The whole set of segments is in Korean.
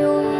주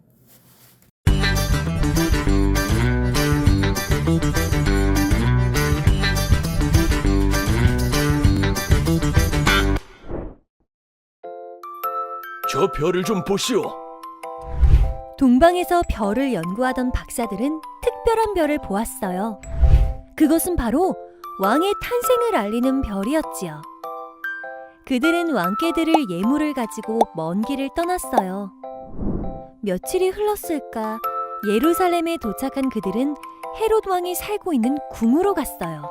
저 별을 좀 보시오. 동방에서 별을 연구하던 박사들은 특별한 별을 보았어요. 그것은 바로 왕의 탄생을 알리는 별이었지요. 그들은 왕께 들을 예물을 가지고 먼 길을 떠났어요. 며칠이 흘렀을까 예루살렘에 도착한 그들은 헤롯 왕이 살고 있는 궁으로 갔어요.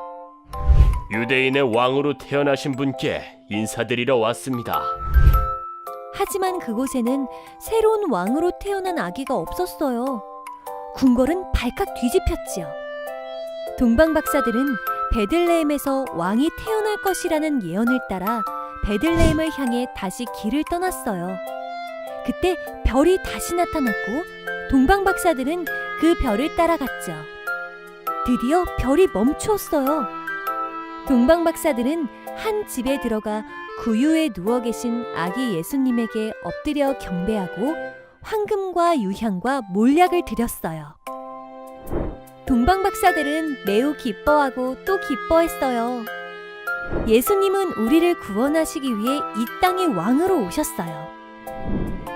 유대인의 왕으로 태어나신 분께 인사드리러 왔습니다. 하지만 그곳에는 새로운 왕으로 태어난 아기가 없었어요. 궁궐은 발칵 뒤집혔지요. 동방 박사들은 베들레헴에서 왕이 태어날 것이라는 예언을 따라 베들레헴을 향해 다시 길을 떠났어요. 그때 별이 다시 나타났고 동방 박사들은 그 별을 따라갔죠. 드디어 별이 멈추었어요. 동방 박사들은 한 집에 들어가 구유에 누워 계신 아기 예수님에게 엎드려 경배하고 황금과 유향과 몰약을 드렸어요. 동방 박사들은 매우 기뻐하고 또 기뻐했어요. 예수님은 우리를 구원하시기 위해 이 땅의 왕으로 오셨어요.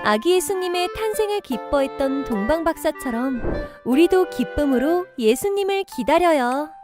아기 예수님의 탄생을 기뻐했던 동방 박사처럼 우리도 기쁨으로 예수님을 기다려요.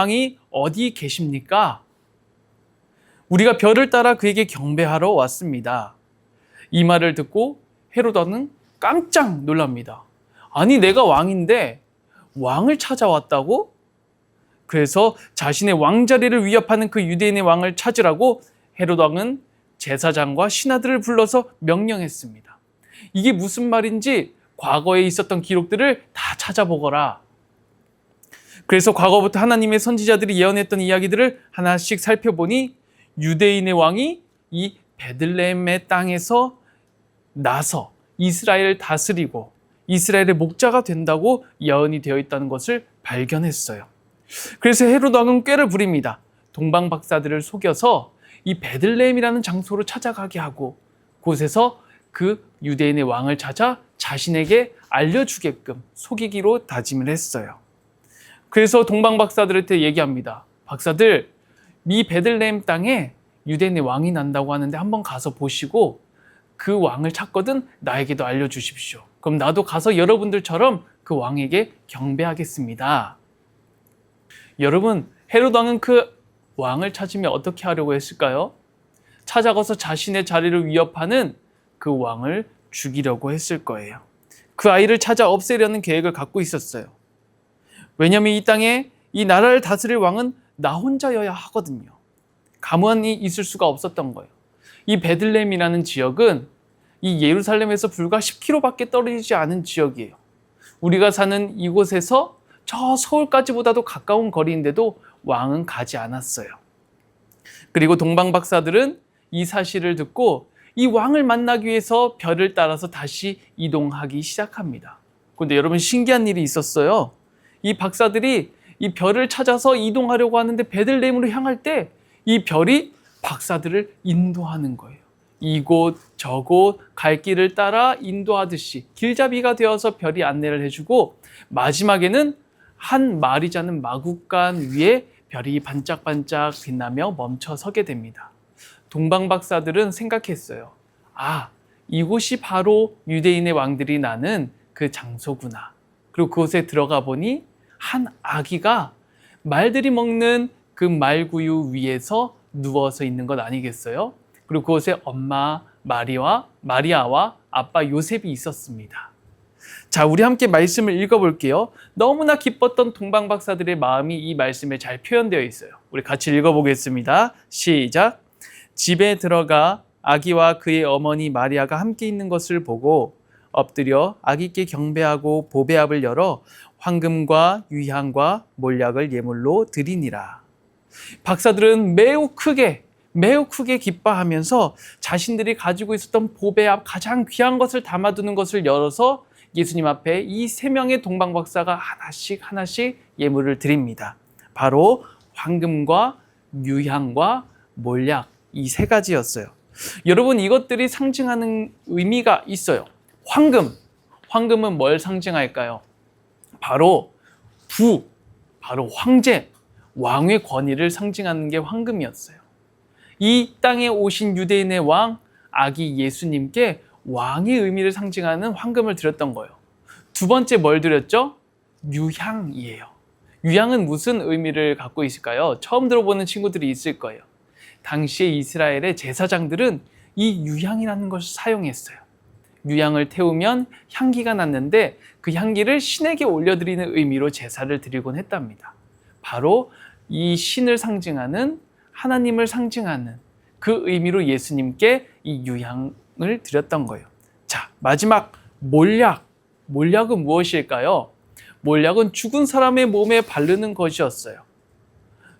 왕이 어디 계십니까? 우리가 별을 따라 그에게 경배하러 왔습니다. 이 말을 듣고 헤로다는 깜짝 놀랍니다. 아니, 내가 왕인데 왕을 찾아왔다고? 그래서 자신의 왕자리를 위협하는 그 유대인의 왕을 찾으라고 헤롯 왕은 제사장과 신하들을 불러서 명령했습니다. 이게 무슨 말인지 과거에 있었던 기록들을 다 찾아보거라. 그래서 과거부터 하나님의 선지자들이 예언했던 이야기들을 하나씩 살펴보니 유대인의 왕이 이 베들레헴의 땅에서 나서 이스라엘을 다스리고 이스라엘의 목자가 된다고 예언이 되어 있다는 것을 발견했어요. 그래서 헤롯 왕은 꾀를 부립니다. 동방 박사들을 속여서 이 베들레헴이라는 장소로 찾아가게 하고 곳에서 그 유대인의 왕을 찾아 자신에게 알려주게끔 속이기로 다짐을 했어요. 그래서 동방 박사들한테 얘기합니다. 박사들, 미 베들레헴 땅에 유대인의 왕이 난다고 하는데 한번 가서 보시고 그 왕을 찾거든 나에게도 알려주십시오. 그럼 나도 가서 여러분들처럼 그 왕에게 경배하겠습니다. 여러분, 헤롯 왕은 그 왕을 찾으며 어떻게 하려고 했을까요? 찾아가서 자신의 자리를 위협하는 그 왕을 죽이려고 했을 거예요. 그 아이를 찾아 없애려는 계획을 갖고 있었어요. 왜냐하면 이 땅에 이 나라를 다스릴 왕은 나 혼자여야 하거든요. 가만히 있을 수가 없었던 거예요. 이 베들레헴이라는 지역은 이 예루살렘에서 불과 10km밖에 떨어지지 않은 지역이에요. 우리가 사는 이곳에서 저 서울까지보다도 가까운 거리인데도 왕은 가지 않았어요. 그리고 동방 박사들은 이 사실을 듣고 이 왕을 만나기 위해서 별을 따라서 다시 이동하기 시작합니다. 그런데 여러분 신기한 일이 있었어요. 이 박사들이 이 별을 찾아서 이동하려고 하는데 베들레헴으로 향할 때 이 별이 박사들을 인도하는 거예요. 이곳 저곳 갈 길을 따라 인도하듯이 길잡이가 되어서 별이 안내를 해주고 마지막에는 한 말이 자는 마국간 위에 별이 반짝반짝 빛나며 멈춰 서게 됩니다. 동방 박사들은 생각했어요. 아, 이곳이 바로 유대인의 왕들이 나는 그 장소구나. 그리고 그곳에 들어가 보니 한 아기가 말들이 먹는 그 말구유 위에서 누워서 있는 것 아니겠어요? 그리고 그곳에 엄마 마리와 마리아와 아빠 요셉이 있었습니다. 자, 우리 함께 말씀을 읽어볼게요. 너무나 기뻤던 동방 박사들의 마음이 이 말씀에 잘 표현되어 있어요. 우리 같이 읽어보겠습니다. 시작. 집에 들어가 아기와 그의 어머니 마리아가 함께 있는 것을 보고 엎드려 아기께 경배하고 보배압을 열어 황금과 유향과 몰약을 예물로 드리니라. 박사들은 매우 크게 매우 크게 기뻐하면서 자신들이 가지고 있었던 보배압 가장 귀한 것을 담아두는 것을 열어서 예수님 앞에 이 세 명의 동방 박사가 하나씩 하나씩 예물을 드립니다. 바로 황금과 유향과 몰약 이 세 가지였어요. 여러분 이것들이 상징하는 의미가 있어요. 황금, 황금은 뭘 상징할까요? 바로 부, 바로 황제, 왕의 권위를 상징하는 게 황금이었어요. 이 땅에 오신 유대인의 왕, 아기 예수님께 왕의 의미를 상징하는 황금을 드렸던 거예요. 두 번째 뭘 드렸죠? 유향이에요. 유향은 무슨 의미를 갖고 있을까요? 처음 들어보는 친구들이 있을 거예요. 당시에 이스라엘의 제사장들은 이 유향이라는 것을 사용했어요. 유향을 태우면 향기가 났는데 그 향기를 신에게 올려드리는 의미로 제사를 드리곤 했답니다. 바로 이 신을 상징하는 하나님을 상징하는 그 의미로 예수님께 이 유향을 드렸던 거예요. 자, 마지막 몰약. 몰약은 무엇일까요? 몰약은 죽은 사람의 몸에 바르는 것이었어요.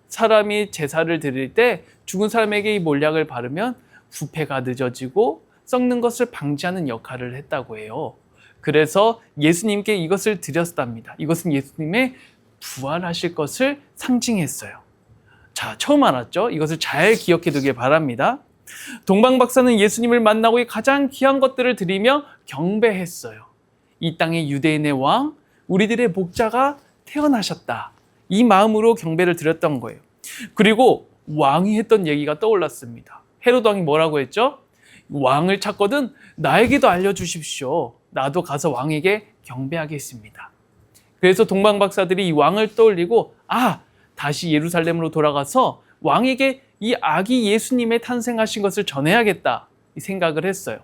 사람이 제사를 드릴 때 죽은 사람에게 이 몰약을 바르면 부패가 늦어지고 썩는 것을 방지하는 역할을 했다고 해요. 그래서 예수님께 이것을 드렸답니다. 이것은 예수님의 부활하실 것을 상징했어요. 자, 처음 알았죠? 이것을 잘 기억해 두길 바랍니다. 동방 박사는 예수님을 만나고 가장 귀한 것들을 드리며 경배했어요. 이 땅의 유대인의 왕, 우리들의 목자가 태어나셨다. 이 마음으로 경배를 드렸던 거예요. 그리고 왕이 했던 얘기가 떠올랐습니다. 헤로드 왕이 뭐라고 했죠? 왕을 찾거든 나에게도 알려주십시오. 나도 가서 왕에게 경배하겠습니다. 그래서 동방 박사들이 이 왕을 떠올리고 아 다시 예루살렘으로 돌아가서 왕에게 이 아기 예수님의 탄생하신 것을 전해야겠다 이 생각을 했어요.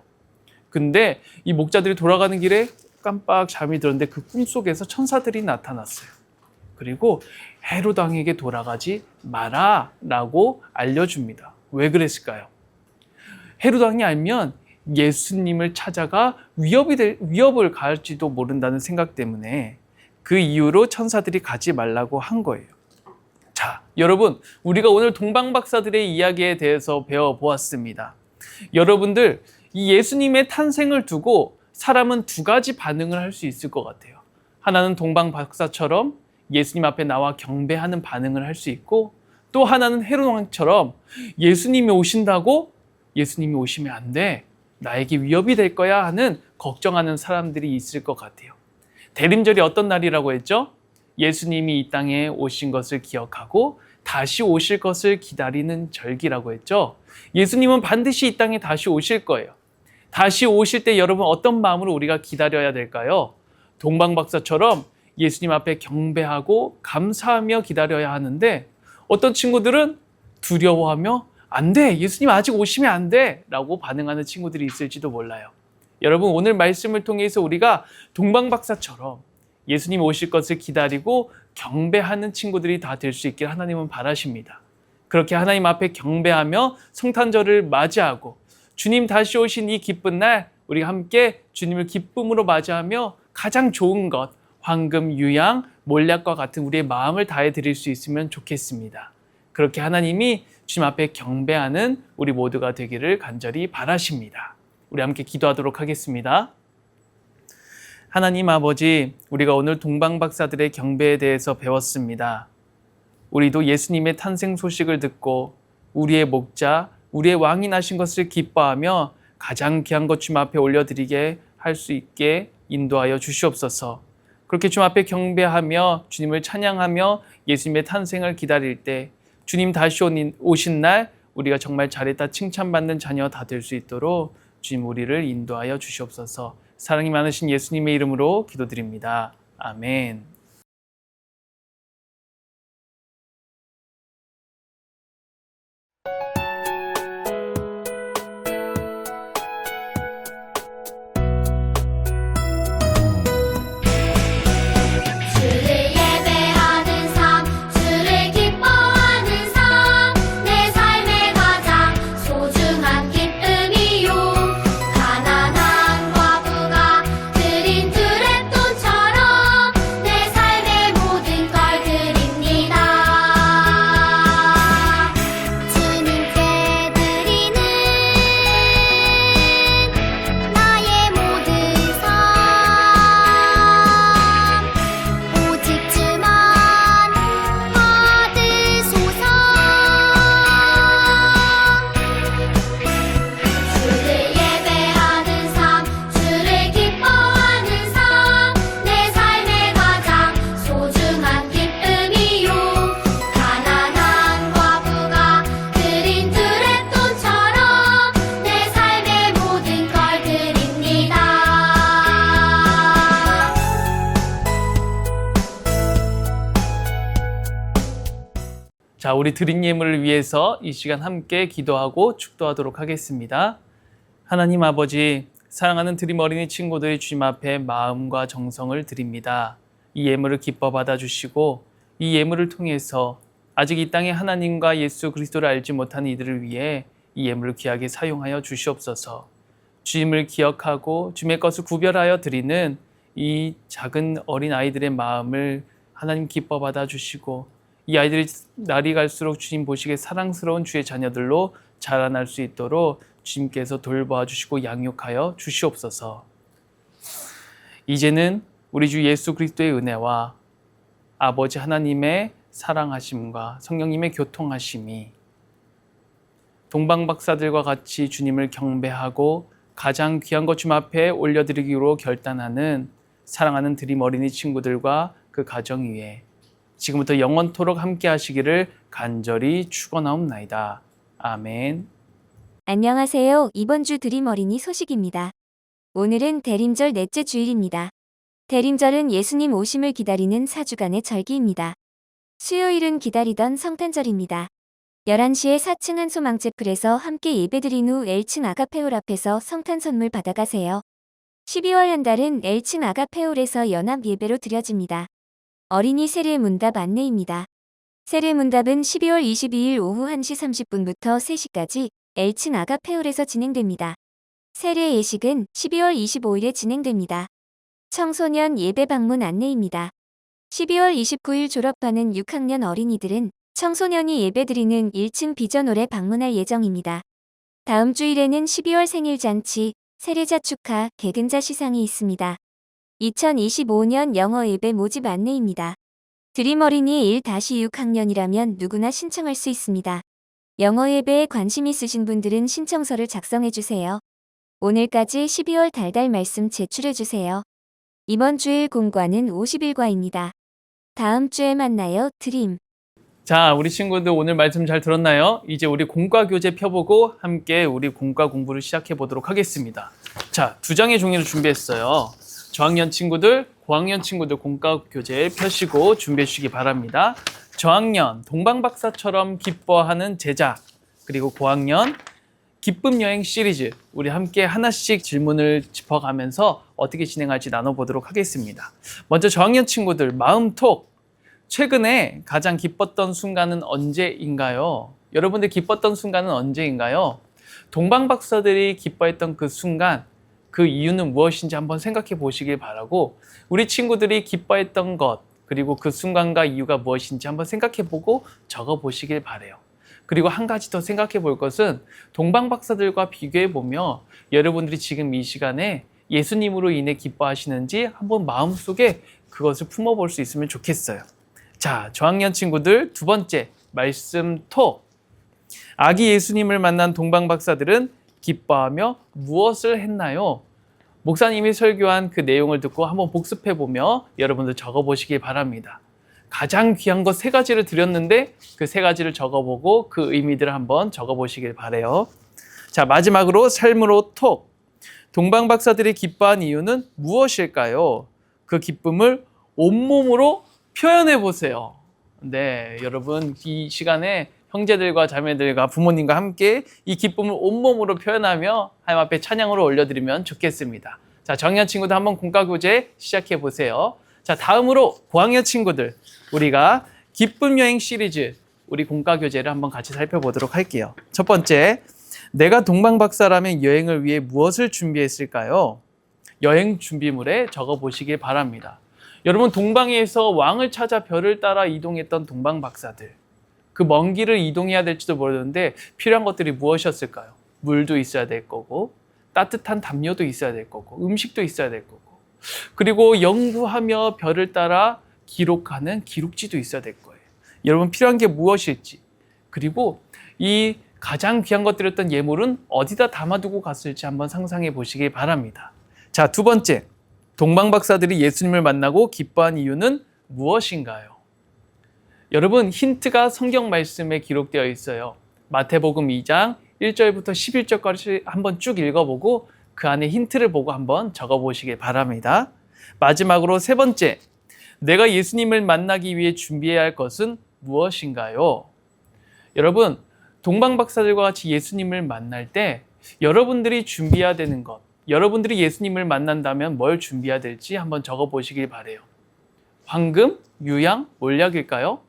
근데 이 목자들이 돌아가는 길에 깜빡 잠이 들었는데 그 꿈속에서 천사들이 나타났어요. 그리고 헤롯 왕에게 돌아가지 마라 라고 알려줍니다. 왜 그랬을까요? 헤롯 왕이 알면 예수님을 찾아가 위협이 될, 위협을 가할지도 모른다는 생각 때문에 그 이유로 천사들이 가지 말라고 한 거예요. 자, 여러분, 우리가 오늘 동방박사들의 이야기에 대해서 배워보았습니다. 여러분들, 이 예수님의 탄생을 두고 사람은 두 가지 반응을 할 수 있을 것 같아요. 하나는 동방박사처럼 예수님 앞에 나와 경배하는 반응을 할 수 있고, 또 하나는 헤롯 왕처럼 예수님이 오신다고 예수님이 오시면 안 돼. 나에게 위협이 될 거야 하는 걱정하는 사람들이 있을 것 같아요. 대림절이 어떤 날이라고 했죠? 예수님이 이 땅에 오신 것을 기억하고 다시 오실 것을 기다리는 절기라고 했죠. 예수님은 반드시 이 땅에 다시 오실 거예요. 다시 오실 때 여러분 어떤 마음으로 우리가 기다려야 될까요? 동방박사처럼 예수님 앞에 경배하고 감사하며 기다려야 하는데 어떤 친구들은 두려워하며 안 돼. 예수님 아직 오시면 안 돼. 라고 반응하는 친구들이 있을지도 몰라요. 여러분, 오늘 말씀을 통해서 우리가 동방박사처럼 예수님 오실 것을 기다리고 경배하는 친구들이 다 될 수 있길 하나님은 바라십니다. 그렇게 하나님 앞에 경배하며 성탄절을 맞이하고 주님 다시 오신 이 기쁜 날 우리 함께 주님을 기쁨으로 맞이하며 가장 좋은 것 황금, 유양, 몰약과 같은 우리의 마음을 다해 드릴 수 있으면 좋겠습니다. 그렇게 하나님이 주님 앞에 경배하는 우리 모두가 되기를 간절히 바라십니다. 우리 함께 기도하도록 하겠습니다. 하나님 아버지, 우리가 오늘 동방박사들의 경배에 대해서 배웠습니다. 우리도 예수님의 탄생 소식을 듣고 우리의 목자, 우리의 왕이 나신 것을 기뻐하며 가장 귀한 것 주님 앞에 올려드리게 할 수 있게 인도하여 주시옵소서. 그렇게 주님 앞에 경배하며 주님을 찬양하며 예수님의 탄생을 기다릴 때 주님 다시 오신 날 우리가 정말 잘했다 칭찬받는 자녀 다 될 수 있도록 주님 우리를 인도하여 주시옵소서. 사랑이 많으신 예수님의 이름으로 기도드립니다. 아멘. 우리 예물을 위해서 이 시간 함께 기도하고 축도하도록 하겠습니다. 하나님 아버지, 사랑하는 드림 어린이 친구들이 주님 앞에 마음과 정성을 드립니다. 이 예물을 기뻐 받아 주시고 이 예물을 통해서 아직 이 땅에 하나님과 예수 그리스도를 알지 못하는 이들을 위해 이 예물을 귀하게 사용하여 주시옵소서. 주님을 기억하고 주님의 것을 구별하여 드리는 이 작은 어린 아이들의 마음을 하나님 기뻐 받아 주시고 이 아이들이 날이 갈수록 주님 보시기에 사랑스러운 주의 자녀들로 자라날 수 있도록 주님께서 돌보아 주시고 양육하여 주시옵소서. 이제는 우리 주 예수 그리스도의 은혜와 아버지 하나님의 사랑하심과 성령님의 교통하심이 동방박사들과 같이 주님을 경배하고 가장 귀한 것 주님 앞에 올려드리기로 결단하는 사랑하는 드림 어린이 친구들과 그 가정 위에 지금부터 영원토록 함께 하시기를 간절히 축원하옵나이다. 아멘. 안녕하세요. 이번 주 드림 어린이 소식입니다. 오늘은 대림절 넷째 주일입니다. 대림절은 예수님 오심을 기다리는 4주간의 절기입니다. 수요일은 기다리던 성탄절입니다. 11시에 4층 한소망제풀에서 함께 예배드린 후 L층 아가페올 앞에서 성탄 선물 받아가세요. 12월 한 달은 L층 아가페올에서 연합 예배로 드려집니다. 어린이 세례 문답 안내입니다. 세례 문답은 12월 22일 오후 1시 30분부터 3시까지 L층 아가페올에서 진행됩니다. 세례 예식은 12월 25일에 진행됩니다. 청소년 예배 방문 안내입니다. 12월 29일 졸업하는 6학년 어린이들은 청소년이 예배드리는 1층 비전홀에 방문할 예정입니다. 다음 주일에는 12월 생일 잔치, 세례자 축하, 개근자 시상이 있습니다. 2025년 영어 예배 모집 안내입니다. 드림 어린이 1-6학년이라면 누구나 신청할 수 있습니다. 영어 예배에 관심 있으신 분들은 신청서를 작성해 주세요. 오늘까지 12월 달달 말씀 제출해 주세요. 이번 주일 공과는 50일과입니다. 다음 주에 만나요. 드림. 자, 우리 친구들 오늘 말씀 잘 들었나요? 이제 우리 공과 교재 펴보고 함께 우리 공과 공부를 시작해 보도록 하겠습니다. 자, 두 장의 종이를 준비했어요. 저학년 친구들, 고학년 친구들 공과 교재 펴시고 준비해 주시기 바랍니다. 저학년 동방박사처럼 기뻐하는 제자 그리고 고학년 기쁨 여행 시리즈 우리 함께 하나씩 질문을 짚어가면서 어떻게 진행할지 나눠보도록 하겠습니다. 먼저 저학년 친구들 마음톡 최근에 가장 기뻤던 순간은 언제인가요? 여러분들 기뻤던 순간은 언제인가요? 동방박사들이 기뻐했던 그 순간 그 이유는 무엇인지 한번 생각해 보시길 바라고 우리 친구들이 기뻐했던 것 그리고 그 순간과 이유가 무엇인지 한번 생각해 보고 적어 보시길 바래요. 그리고 한 가지 더 생각해 볼 것은 동방 박사들과 비교해 보며 여러분들이 지금 이 시간에 예수님으로 인해 기뻐하시는지 한번 마음속에 그것을 품어 볼 수 있으면 좋겠어요. 자, 저학년 친구들 두 번째 말씀 토. 아기 예수님을 만난 동방 박사들은 기뻐하며 무엇을 했나요? 목사님이 설교한 그 내용을 듣고 한번 복습해 보며 여러분들 적어 보시기 바랍니다. 가장 귀한 것 세 가지를 드렸는데 그 세 가지를 적어 보고 그 의미들을 한번 적어 보시길 바래요. 자, 마지막으로 삶으로 톡. 동방 박사들이 기뻐한 이유는 무엇일까요? 그 기쁨을 온몸으로 표현해 보세요. 네, 여러분 이 시간에 형제들과 자매들과 부모님과 함께 이 기쁨을 온몸으로 표현하며 하나님 앞에 찬양으로 올려드리면 좋겠습니다. 자, 정년 친구들 한번 공과 교재 시작해 보세요. 자, 다음으로 고학년 친구들 우리가 기쁨 여행 시리즈 우리 공과 교재를 한번 같이 살펴보도록 할게요. 첫 번째, 내가 동방 박사라면 여행을 위해 무엇을 준비했을까요? 여행 준비물에 적어 보시길 바랍니다. 여러분 동방에서 왕을 찾아 별을 따라 이동했던 동방 박사들 그 먼 길을 이동해야 될지도 모르는데 필요한 것들이 무엇이었을까요? 물도 있어야 될 거고 따뜻한 담요도 있어야 될 거고 음식도 있어야 될 거고 그리고 연구하며 별을 따라 기록하는 기록지도 있어야 될 거예요. 여러분 필요한 게 무엇일지 그리고 이 가장 귀한 것들이었던 예물은 어디다 담아두고 갔을지 한번 상상해 보시기 바랍니다. 자, 두 번째. 동방 박사들이 예수님을 만나고 기뻐한 이유는 무엇인가요? 여러분, 힌트가 성경 말씀에 기록되어 있어요. 마태복음 2장 1절부터 11절까지 한번 쭉 읽어보고 그 안에 힌트를 보고 한번 적어보시길 바랍니다. 마지막으로 세 번째, 내가 예수님을 만나기 위해 준비해야 할 것은 무엇인가요? 여러분, 동방 박사들과 같이 예수님을 만날 때 여러분들이 준비해야 되는 것, 여러분들이 예수님을 만난다면 뭘 준비해야 될지 한번 적어 보시길 바래요. 황금, 유양, 몰약일까요?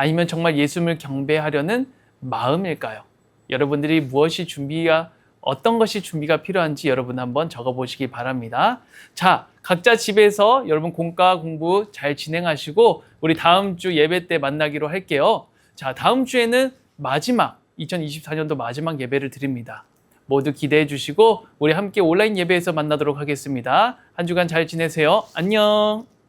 아니면 정말 예수님을 경배하려는 마음일까요? 여러분들이 무엇이 준비가 어떤 것이 준비가 필요한지 여러분 한번 적어 보시기 바랍니다. 자, 각자 집에서 여러분 공과 공부 잘 진행하시고 우리 다음 주 예배 때 만나기로 할게요. 자, 다음 주에는 마지막 2024년도 마지막 예배를 드립니다. 모두 기대해 주시고 우리 함께 온라인 예배에서 만나도록 하겠습니다. 한 주간 잘 지내세요. 안녕.